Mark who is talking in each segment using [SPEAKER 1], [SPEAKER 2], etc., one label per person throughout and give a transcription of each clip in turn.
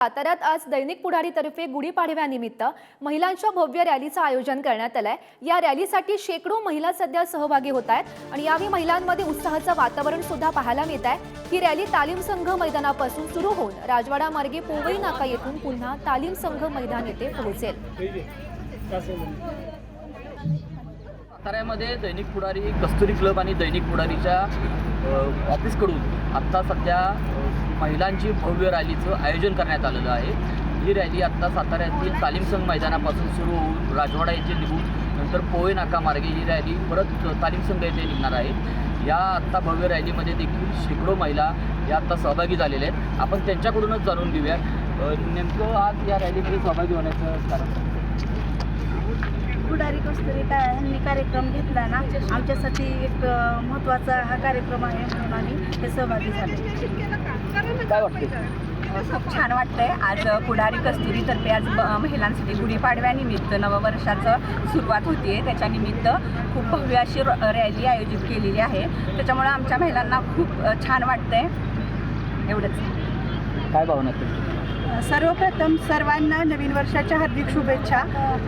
[SPEAKER 1] साताऱ्यात आज दैनिक पुढारीतर्फे गुढीपाडव्यानिमित्त महिलांच्या भव्य रॅलीचं आयोजन करण्यात आलंय. या रॅलीसाठी शेकडो महिला सध्या सहभागी होत आहेत आणि यावेळी महिलांमध्ये उत्साहाचं वातावरण सुद्धा पाहायला मिळत आहे ही रॅली तालीम संघ मैदानापासून सुरू होऊन राजवाडा मार्गे पोवई नाका येथून पुन्हा तालीम संघ मैदान येथे पोहोचेल.
[SPEAKER 2] साताऱ्यामध्ये दैनिक पुढारी कस्तुरी क्लब आणि दैनिक पुढारीच्या ऑफिसकडून आत्ता सध्या महिलांची भव्य रॅलीचं आयोजन करण्यात आलेलं आहे. ही रॅली आत्ता साताऱ्यातील तालीम संघ मैदानापासून सुरू होऊन राजवाडा येथे निघून नंतर पोहे नाकामार्गे ही रॅली परत तालीम संघ येथे निघणार आहे. या आत्ता भव्य रॅलीमध्ये देखील शेकडो महिला या आत्ता सहभागी झालेल्या आहेत. आपण त्यांच्याकडूनच जाणून घेऊया. नेमकं आज या रॅलीमध्ये सहभागी होण्याचं कारण?
[SPEAKER 3] कस्तुरी का ह्यांनी कार्यक्रम घेतला ना आमच्यासाठी एक महत्त्वाचा हा कार्यक्रम आहे म्हणून आम्ही हे सहभागी झाले.
[SPEAKER 2] काय वाटते
[SPEAKER 3] खूप छान वाटतंय. आज पुढारी कस्तुरीतर्फे आज महिलांसाठी गुढीपाडव्यानिमित्त नववर्षाचं सुरुवात होती त्याच्यानिमित्त खूप भव्य अशी रॅली आयोजित केलेली आहे. त्याच्यामुळे आमच्या महिलांना खूप छान वाटतंय. एवढंच.
[SPEAKER 2] काय भावना
[SPEAKER 4] सर्वप्रथम सर्वांना नवीन वर्षाच्या हार्दिक शुभेच्छा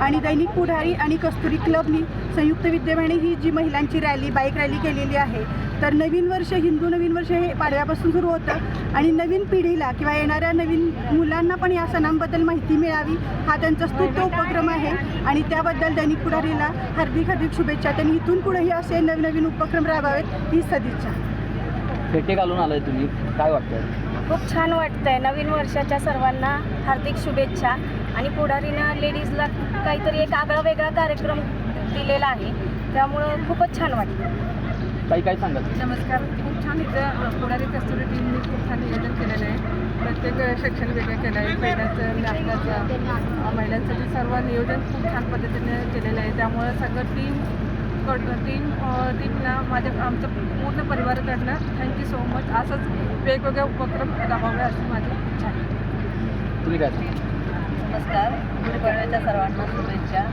[SPEAKER 4] आणि दैनिक पुढारी आणि कस्तुरी क्लबनी संयुक्त विद्यमाने ही जी महिलांची रॅली बाईक रॅली केलेली आहे तर नवीन वर्ष हिंदू नवीन वर्ष हे पाडव्यापासून सुरू होतं आणि नवीन पिढीला किंवा येणाऱ्या नवीन मुलांना पण या सणांबद्दल माहिती मिळावी हा त्यांचा स्तुत्य उपक्रम आहे. आणि त्याबद्दल दैनिक पुढारीला हार्दिक हार्दिक शुभेच्छा. त्यांनी इथून पुढेही असे नवनवीन उपक्रम राबवावेत ही सदिच्छा.
[SPEAKER 2] भेटे घालून आलाय तुम्ही. काय वाटतं
[SPEAKER 3] खूप छान वाटतंय. नवीन वर्षाच्या सर्वांना हार्दिक शुभेच्छा. आणि पुढारीनं लेडीजला काहीतरी एक आगळा वेगळा कार्यक्रम दिलेला आहे. त्यामुळं खूपच छान वाटतं
[SPEAKER 2] काही काय सांगाल?
[SPEAKER 5] नमस्कार. खूप छान इथं पुढारी कस्तुरी टीमने खूप छान नियोजन केलेलं आहे. प्रत्येक सेक्शन वेगळं केलं आहे पहिल्याचं नाश्त्याचं महिलांसाठी सर्व नियोजन खूप छान पद्धतीने केलेलं आहे. त्यामुळे सगळं टीम टीम टीमला माझ्या आमचं पूर्ण परिवाराकडनं थँक्यू सो मच असंच वेगवेगळे उपक्रम राबवावे अशी माझी इच्छा आहे.
[SPEAKER 2] तुम्ही काय सांगाल
[SPEAKER 3] नमस्कार. गुढीपाडव्याच्या सर्वांना शुभेच्छा.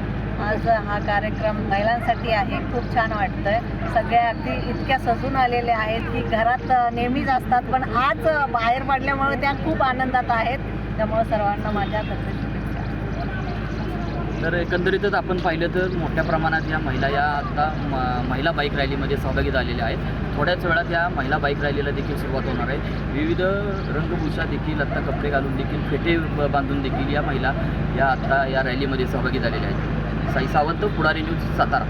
[SPEAKER 3] आज हा कार्यक्रम महिलांसाठी आहे. खूप छान वाटतंय. सगळ्या अगदी इतक्या सजून आलेल्या आहेत की घरात नेहमीच असतात पण आज बाहेर पडल्यामुळे त्या खूप आनंदात आहेत. त्यामुळे सर्वांना माझ्यातर्फे शुभेच्छा
[SPEAKER 2] तर एकंदरीतच आपण पाहिलं तर मोठ्या प्रमाणात या महिला या आता म- महिला बाईक रॅलीमध्ये सहभागी झालेल्या आहेत. थोड्याच वेळात या महिला बाईक रॅलीला देखील सुरुवात होणार आहे. विविध रंगभूषा देखील आत्ता कपडे घालून देखील फेटे बांधून देखील या महिला या आत्ता या रॅलीमध्ये सहभागी झालेल्या आहेत. साई सावंत पुढारी न्यूज सातारा.